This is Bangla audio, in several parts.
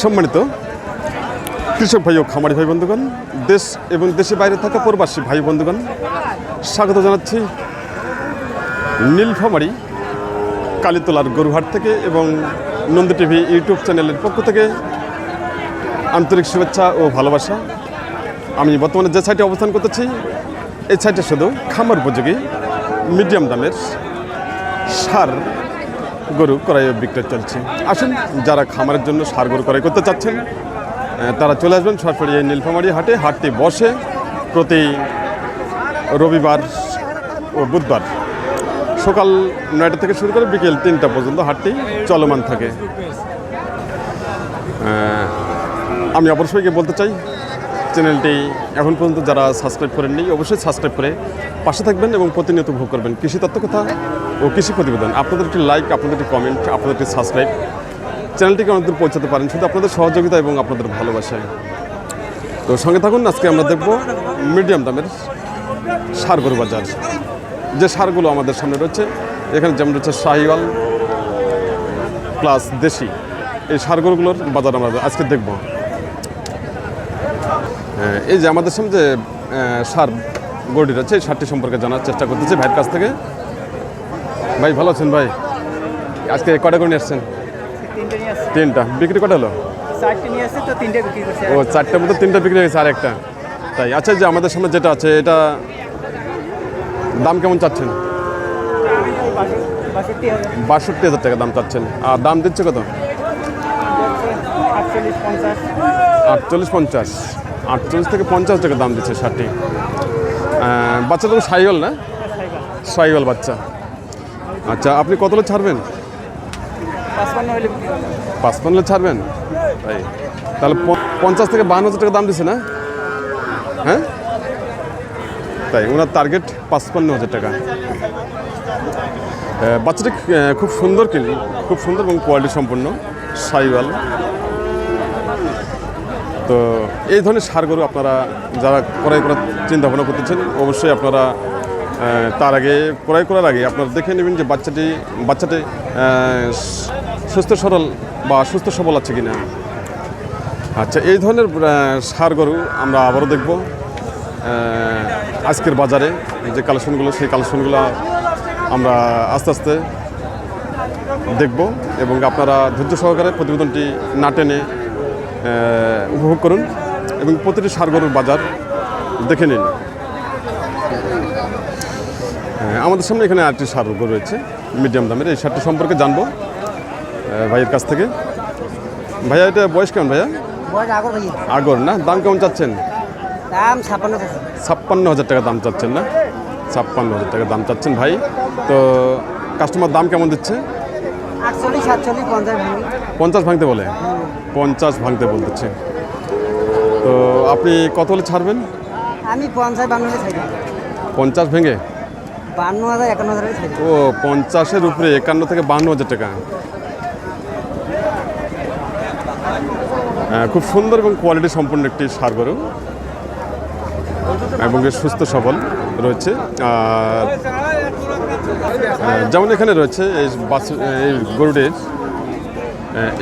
সম্মানিত কৃষক ভাই ও খামারি ভাই বন্ধুগণ, দেশ এবং দেশের বাইরে থাকা প্রবাসী ভাই বন্ধুগণ, স্বাগত জানাচ্ছি নীলফামারি কালীতলার গরুহাট থেকে এবং নন্দী টিভি ইউটিউব চ্যানেলের পক্ষ থেকে আন্তরিক শুভেচ্ছা ও ভালোবাসা। আমি বর্তমানে যে সাইটে অবস্থান করতেছি, এই সাইটে শুধু খামার উপযোগী, মিডিয়াম দামের সার গরু ক্রয় বিক্রয় চলছে। আসুন, যারা খামারের জন্য সার গরু ক্রয় করতে চাচ্ছেন তারা চলে আসবেন সরাসরি এই নীলফামারি হাটে। হাটটি বসে প্রতি রবিবার ও বুধবার। সকাল নয়টা থেকে শুরু করে বিকেল তিনটা পর্যন্ত হাটটি চলমান থাকে। আমি অবশ্যই বলতে চাই চ্যানেলটি এখন পর্যন্ত যারা সাবস্ক্রাইব করেননি, অবশ্যই সাবস্ক্রাইব করে পাশে থাকবেন এবং প্রতিনিয়ত ভোগ করবেন। কৃষি তত্ত্ব কথা ও কৃষি প্রতিবেদন। আপনাদের একটি লাইক আপনাদের একটি কমেন্ট আপনাদের একটি সাবস্ক্রাইব চ্যানেলটিকে অনেক দূর পৌঁছাতে পারেন, শুধু আপনাদের সহযোগিতা এবং আপনাদের ভালোবাসায়। তো সঙ্গে থাকুন, আজকে আমরা দেখব মিডিয়াম দামের সার গরু বাজার। যে সারগুলো আমাদের সামনে রয়েছে, এখানে যেমন রয়েছে শাহিওয়াল প্লাস দেশি। এই সার গরুগুলোর বাজার আমরা আজকে দেখব। এই যে আমাদের সামনে যে সার গরুটি রয়েছে এই সারটি সম্পর্কে জানার চেষ্টা করতেছি ভাইয়ের কাছ থেকে। ভাই ভালো আছেন ভাই? আজকে কটা করে নিয়ে আসছেন? তিনটে বিক্রি কটা হলো? ও চারটার মধ্যে তিনটা বিক্রি হয়েছে আর একটা। তাই আচ্ছা যে আমাদের সামনে যেটা আছে এটা দাম কেমন চাচ্ছেন? বাষট্টি হাজার টাকা দাম চাচ্ছেন। আর দাম দিচ্ছে কত? আটচল্লিশ পঞ্চাশ। আটচল্লিশ থেকে পঞ্চাশ টাকা দাম দিচ্ছে ষাটটি বাচ্চা তো সাইওয়াল না? সাইওয়াল বাচ্চা। আচ্ছা আপনি কত লোক ছাড়বেন? পাঁচপান্ন পানলে ছাড়বেন? তাই তাহলে পঞ্চাশ থেকে বাহান্ন হাজার টাকা দাম দিচ্ছে না? হ্যাঁ? তাই ওনার টার্গেট পাঁচপান্ন হাজার টাকা। বাচ্চাটি খুব সুন্দর কিন খুব সুন্দর এবং কোয়ালিটি সম্পন্ন। সাইওয়াল। তো এই ধরনের সার গরু আপনারা যারা ক্রয় করার চিন্তা ভাবনা করতেছেন, অবশ্যই আপনারা তার আগে ক্রয় করার আগে আপনারা দেখে নেবেন যে বাচ্চাটি বাচ্চাটি সুস্থ সরল বা সুস্থ সবল আছে কিনা। আচ্ছা এই ধরনের সার গরু আমরা আবারও দেখব। আজকের বাজারে যে কালেকশনগুলো, সেই কালেকশনগুলো আমরা আস্তে আস্তে দেখব এবং আপনারা ধৈর্য সহকারে প্রতিবেদনটি না টেনে উপভোগ করুন এবং প্রতিটি সার গরুর বাজার দেখে নিন। আমাদের সামনে এখানে আরেকটি সার গরু রয়েছে মিডিয়াম দামের। এই সারটি সম্পর্কে জানব ভাইয়ের কাছ থেকে। ভাইয়া এটা বয়স কেমন ভাইয়া? আগর না? দাম কেমন চাচ্ছেন? দাম ছাপ্পান্ন ছাপ্পান্ন হাজার টাকা দাম চাচ্ছেন না? ছাপ্পান্ন হাজার টাকা দাম চাচ্ছেন ভাই। তো কাস্টমার দাম কেমন দিচ্ছে? পঞ্চাশ ভাঙতে বলে? পঞ্চাশ ভাঙতে বলতেছে। তো আপনি কত হলে ছাড়বেন? আমি পঞ্চাশ বান্ন পঞ্চাশ ভেঙে? বান্ন হাজার একান্ন হাজার ও পঞ্চাশের উপরে একান্ন থেকে বান্ন হাজার টাকা। হ্যাঁ, খুব সুন্দর এবং কোয়ালিটি সম্পন্ন একটি সার গরু। এবং সুস্থ সবল রয়েছে। আর যেমন এখানে রয়েছে এই বাস, এই গরুটির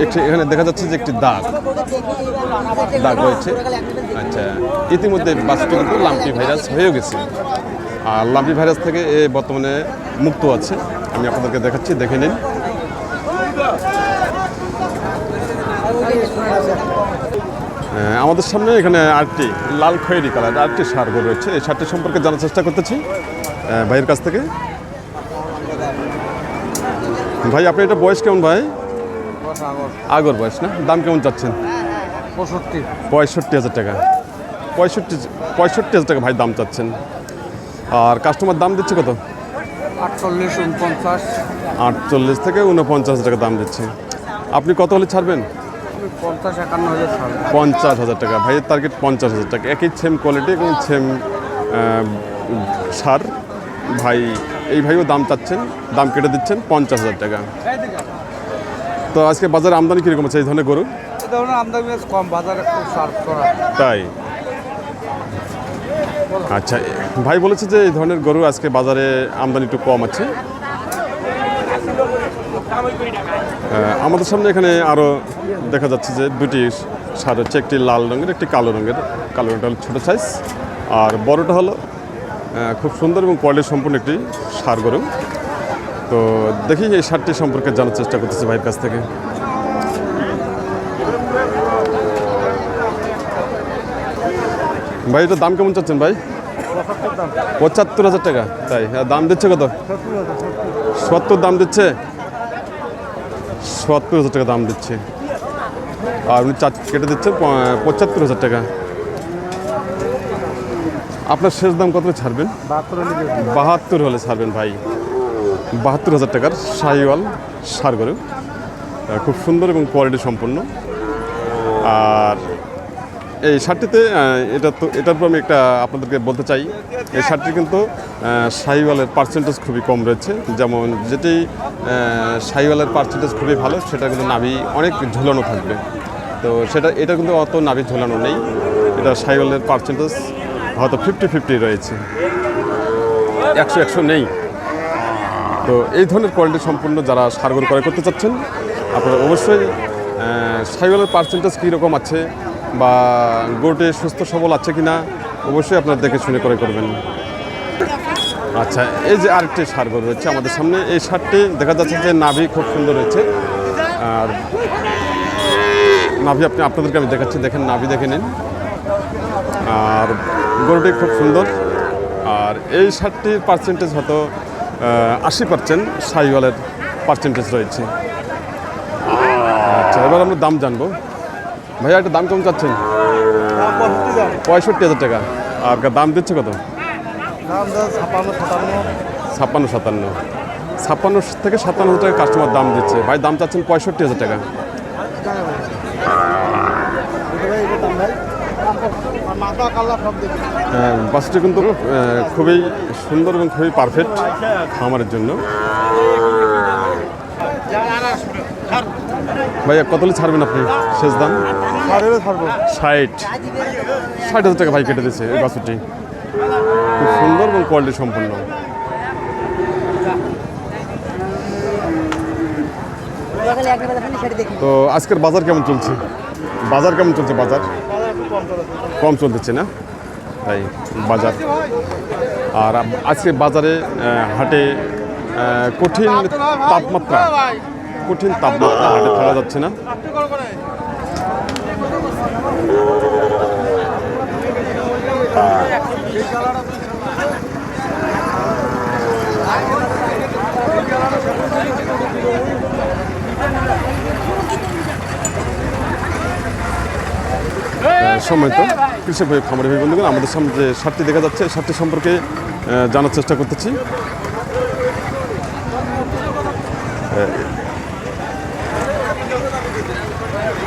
একটি এখানে দেখা যাচ্ছে যে একটি দাগ। দাগ রয়েছে। আচ্ছা ইতিমধ্যে বাসটি কিন্তু লাম্পি ভাইরাস হয়ে গেছে। আর লাম্পি ভাইরাস থেকে এ বর্তমানে মুক্ত আছে। আমি আপনাদেরকে দেখাচ্ছি, দেখে নিন। আমাদের সামনে এখানে আরেকটি লাল খয়েরি কালার, আরেকটি সার গরু রয়েছে। এই সারটি সম্পর্কে জানার চেষ্টা করতেছি ভাইয়ের কাছ থেকে। ভাই আপনি এটা বয়স কেমন ভাই? আগর। বয়স না? দাম কেমন চাচ্ছেন? পঁয়ষট্টি। পঁয়ষট্টি হাজার টাকা। পঁয়ষট্টি পঁয়ষট্টি হাজার টাকা ভাই দাম চাচ্ছেন। আর কাস্টমার দাম দিচ্ছে কত? আটচল্লিশ উনপঞ্চাশ। আটচল্লিশ থেকে উনপঞ্চাশ হাজার টাকা দাম দিচ্ছে। আপনি কত হলে ছাড়বেন? পঞ্চাশ একান্ন হাজার পঞ্চাশ হাজার টাকা। ভাইয়ের টার্গেট পঞ্চাশ হাজার টাকা। একই সেম কোয়ালিটি এবং সেম সার ভাই এই ভাইও দাম চাচ্ছেন দাম কেটে দিচ্ছেন পঞ্চাশ হাজার টাকা। তো আজকে বাজারে আমদানি কীরকম আছে এই ধরনের গরু? এ আমদানি কম বাজার করা। তাই? আচ্ছা ভাই বলেছে যে এই ধরনের গরু আজকে বাজারে আমদানি একটু কম আছে। আমাদের সামনে এখানে আরও দেখা যাচ্ছে যে দুটি সার হচ্ছে একটি লাল রঙের একটি কালো রঙের। কালো রঙটা হলো ছোটো সাইজ আর বড়টা হলো খুব সুন্দর এবং কোয়ালিটি সম্পূর্ণ একটি সার গরু। তো দেখি এই সারটি সম্পর্কে জানার চেষ্টা করতেছি ভাইয়ের কাছ থেকে। ভাই, এটার দাম কেমন চাচ্ছেন ভাই? পঁচাত্তর হাজার টাকা। তাই হ্যাঁ দাম দিচ্ছে কত? সত্তর দাম দিচ্ছে? সত্তর হাজার টাকা দাম দিচ্ছে। আর উনি চার কেটে দিচ্ছেন পঁচাত্তর হাজার টাকা। আপনার শেষ দাম কত ছাড়বেন? বাহাত্তর হলে ছাড়বেন ভাই। বাহাত্তর হাজার টাকার শাহিওয়াল সার গরু। খুব সুন্দর এবং কোয়ালিটি সম্পন্ন। আর এই শার্টটিতে এটা তো এটার পর আমি একটা আপনাদেরকে বলতে চাই। এই শার্টটি কিন্তু শাহিওয়ালের পার্সেন্টেজ খুবই কম রয়েছে। যেমন যেটি শাহিওয়ালের পার্সেন্টেজ খুবই ভালো সেটা কিন্তু নাভি অনেক ঝোলানো থাকবে। তো সেটা এটা কিন্তু অত নাভি ঝোলানো নেই। এটা শাহিওয়ালের পার্সেন্টেজ হয়তো ফিফটি ফিফটি রয়েছে। একশো একশো নেই। তো এই ধরনের কোয়ালিটি সম্পূর্ণ যারা সারগর ক্রয় করতে চাচ্ছেন, আপনারা অবশ্যই সাইওয়ালের পার্সেন্টেজ কীরকম আছে বা গোটে সুস্থ সবল আছে কি না অবশ্যই আপনারা দেখে শুনে ক্রয় করবেন। আচ্ছা এই যে আরেকটি সারগর রয়েছে আমাদের সামনে, এই সারটি দেখা যাচ্ছে যে নাভি খুব সুন্দর রয়েছে। আর নাভি আপনি, আপনাদেরকে আমি দেখাচ্ছি, দেখেন নাভি দেখে নিন। আর গরুটি খুব সুন্দর। আর এই শার্টটির পার্সেন্টেজ হয়তো আশি পার্সেন্ট সাইওয়ালের পার্সেন্টেজ রয়েছে। আচ্ছা এবার আমরা দাম জানব। ভাইয়া, একটা দাম কেমন চাচ্ছেন? পঁয়ষট্টি হাজার টাকা। আর দাম দিচ্ছে কত? ছাপ্পান্ন সাতান্ন। ছাপ্পান্ন থেকে সাতান্ন হাজার টাকা কাস্টমার দাম দিচ্ছে। ভাই, দাম চাচ্ছেন পঁয়ষট্টি হাজার টাকা মাথা কালা সব দেখি আহ, বাসটি কিন্তু খুবই সুন্দর এবং খুবই পারফেক্ট খামারের জন্য। ভাইয়া কত ছাড়বেন আপনি? শেষ দাম? ষাট। ষাট হাজার টাকা ভাই কেটে দিয়েছে এই বাসুটি খুব সুন্দর এবং কোয়ালিটি সম্পন্ন। তো আজকের বাজার কেমন চলছে? বাজার কেমন চলছে বাজার? কম চলতেছে না। তাই বাজার। আর আজকে বাজারে হাটে কঠিন তাপমাত্রা। কঠিন তাপমাত্রা হাটে থাকা যাচ্ছে না। সময় তো। কৃষক ভাই খামারি ভাই বন্ধুগণ আমাদের সামনে যে সারটি দেখা যাচ্ছে সারটি সম্পর্কে জানার চেষ্টা করতেছি।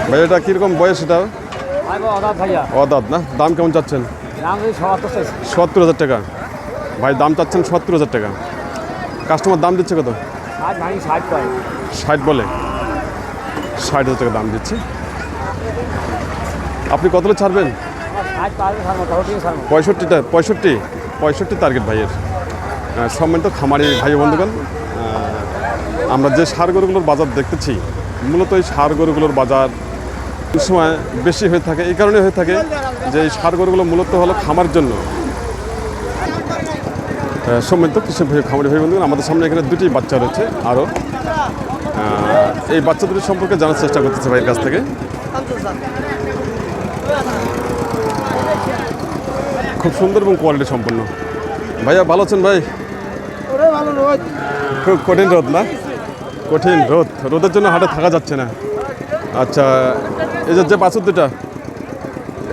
ভাই এটা কীরকম বয়স এটা? অদাত না? দাম কেমন চাচ্ছেন? সত্তর হাজার টাকা। ভাই দাম চাচ্ছেন সত্তর হাজার টাকা। কাস্টমার দাম দিচ্ছে কত? ষাট বলে। ষাট হাজার টাকা দাম দিচ্ছে। আপনি কতলে ছাড়বেন? পঁয়ষট্টিটা, পঁয়ষট্টি পঁয়ষট্টি টার্গেট ভাইয়ের। সম্মানিত খামারি ভাই বন্ধুগণ আমরা যে সার গরুগুলোর বাজার দেখতেছি, মূলত এই সার গরুগুলোর বাজার সময় বেশি হয়ে থাকে, এই কারণে হয়ে থাকে যে এই সার গরুগুলো মূলত হলো খামার জন্য। সম্মানিত কৃষক ভাই খামারি ভাই বন্ধুগণ, আমাদের সামনে এখানে দুটি বাচ্চা রয়েছে, আরও। এই বাচ্চা দুটি সম্পর্কে জানার চেষ্টা করতেছে ভাইয়ের কাছ থেকে। খুব সুন্দর এবং কোয়ালিটি সম্পন্ন। ভাইয়া ভালো আছেন ভাই? রোদ। খুব কঠিন রোদ না? কঠিন রোদ। রোদের জন্য হাটে থাকা যাচ্ছে না। আচ্ছা এই যে বাছুর দুটা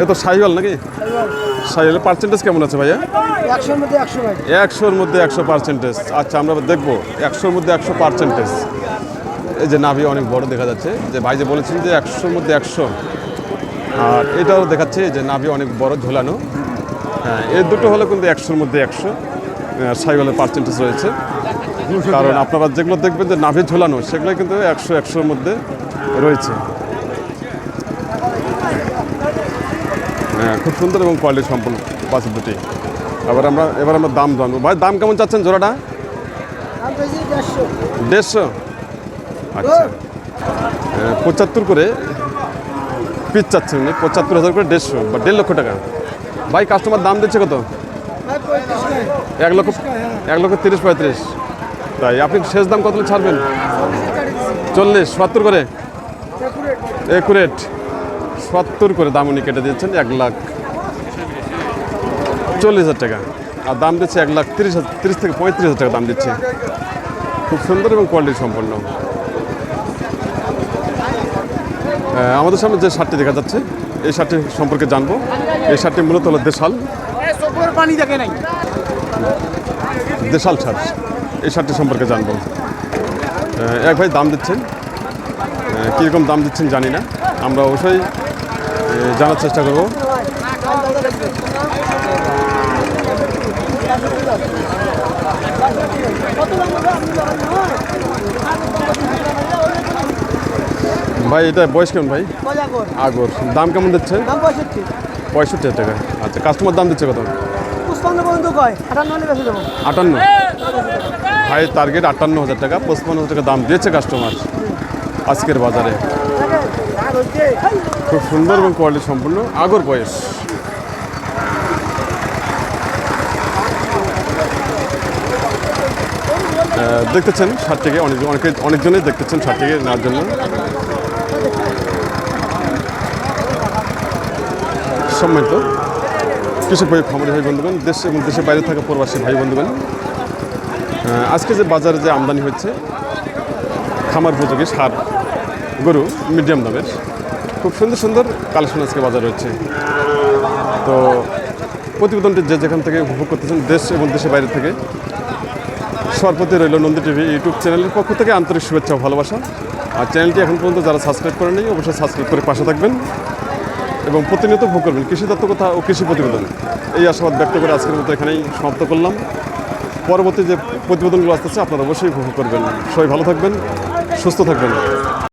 এ তো সাহিওয়াল নাকি? সাহিওয়ালের পার্সেন্টেজ কেমন আছে ভাইয়া? একশোর মধ্যে একশো একশোর মধ্যে একশো পার্সেন্টেজ আচ্ছা আমরা দেখব। একশোর মধ্যে একশো পার্সেন্টেজ এই যে নাভি অনেক বড় দেখা যাচ্ছে। যে ভাই যে বলেছেন যে একশোর মধ্যে একশো। আর এটাও দেখাচ্ছে যে নাভি অনেক বড় ঝোলানো। হ্যাঁ এর দুটো হলো কিন্তু একশোর মধ্যে একশো সাইকেলের পার্সেন্টেজ রয়েছে। কারণ আপনারা যেগুলো দেখবেন যে নাভি ঝোলানো সেগুলো কিন্তু একশো, একশোর মধ্যে রয়েছে। হ্যাঁ খুব সুন্দর এবং কোয়ালিটি সম্পন্ন বাছুর দুটি। এবার আমরা এবার আমরা দাম জানব। ভাই, দাম কেমন চাচ্ছেন জোড়াটা? দেড়শো। আচ্ছা। পঁচাত্তর করে পিস চাচ্ছেন পঁচাত্তর হাজার করে দেড়শো বা দেড় লক্ষ টাকা। ভাই কাস্টমার দাম দিচ্ছে কত? এক লক্ষ এক লক্ষ তিরিশ পঁয়ত্রিশ। তাই আপনি শেষ দাম কত ছাড়বেন? চল্লিশ, সত্তর করে? একুরেট। সত্তর করে দাম উনি কেটে দিয়েছেন, এক লাখ চল্লিশ হাজার টাকা। আর দাম দিচ্ছে এক লাখ তিরিশ হাজার, তিরিশ থেকে পঁয়ত্রিশ হাজার টাকা দাম দিচ্ছে। খুব সুন্দর এবং কোয়ালিটি সম্পন্ন। আমাদের সামনে যে শার্টটি দেখা যাচ্ছে এই শার্টটি সম্পর্কে জানব। এই শার্টটি মূলত হলো দেশাল। পানি দেখে নাই দেশাল শার্ট এই শার্টটি সম্পর্কে জানব। এক ভাই দাম দিচ্ছেন। কীরকম দাম দিচ্ছেন জানি না। আমরা অবশ্যই জানার চেষ্টা করব। ভাই এটা বয়স কেমন ভাই? আগর। দাম কেমন দিচ্ছে? পঁয়ষট্টি। টাকা। আচ্ছা কাস্টমার দাম দিচ্ছে কত? আটান্ন? ভাই টার্গেট আটান্ন হাজার টাকা পঁচপান্ন হাজার টাকা দাম দিয়েছে কাস্টমার আজকের বাজারে। খুব সুন্দর এবং কোয়ালিটি সম্পূর্ণ আগর বয়স। দেখতেছেন দেখতেছেন থেকে অনেক অনেকে অনেকজনেই দেখতেছেন ষাট থেকে নেওয়ার জন্য। সম্মানিত কৃষক ভাই, খামারি ভাই বন্ধুগণ, দেশ এবং দেশের বাইরে থাকা প্রবাসী ভাই বন্ধুগণ আজকে যে বাজারে যে আমদানি হচ্ছে, খামার উপযোগী সার, গরু, মিডিয়াম দামের, খুব সুন্দর সুন্দর কালেকশন আজকে বাজার হচ্ছে। তো প্রতিবেদনটি যে যেখান থেকে উপভোগ করতেছেন, দেশ এবং দেশের বাইরে থেকে সর্বতি রইল নন্দী টিভি ইউটিউব চ্যানেলের পক্ষ থেকে আন্তরিক শুভেচ্ছা ভালোবাসা। আর চ্যানেলটি এখন পর্যন্ত যারা সাবস্ক্রাইব নেই, অবশ্যই সাবস্ক্রাইব করে পাশে থাকবেন এবং প্রতিনিয়ত ভোগ করবেন কৃষি তত্ত্ব কথা ও কৃষি প্রতিবেদন। এই আশাবাদ ব্যক্ত করে আজকের মতো এখানেই সমাপ্ত করলাম। পরবর্তী যে প্রতিবেদনগুলো আসতেছে, আপনারা অবশ্যই উপভোগ করবেন। সবাই ভালো থাকবেন, সুস্থ থাকবেন।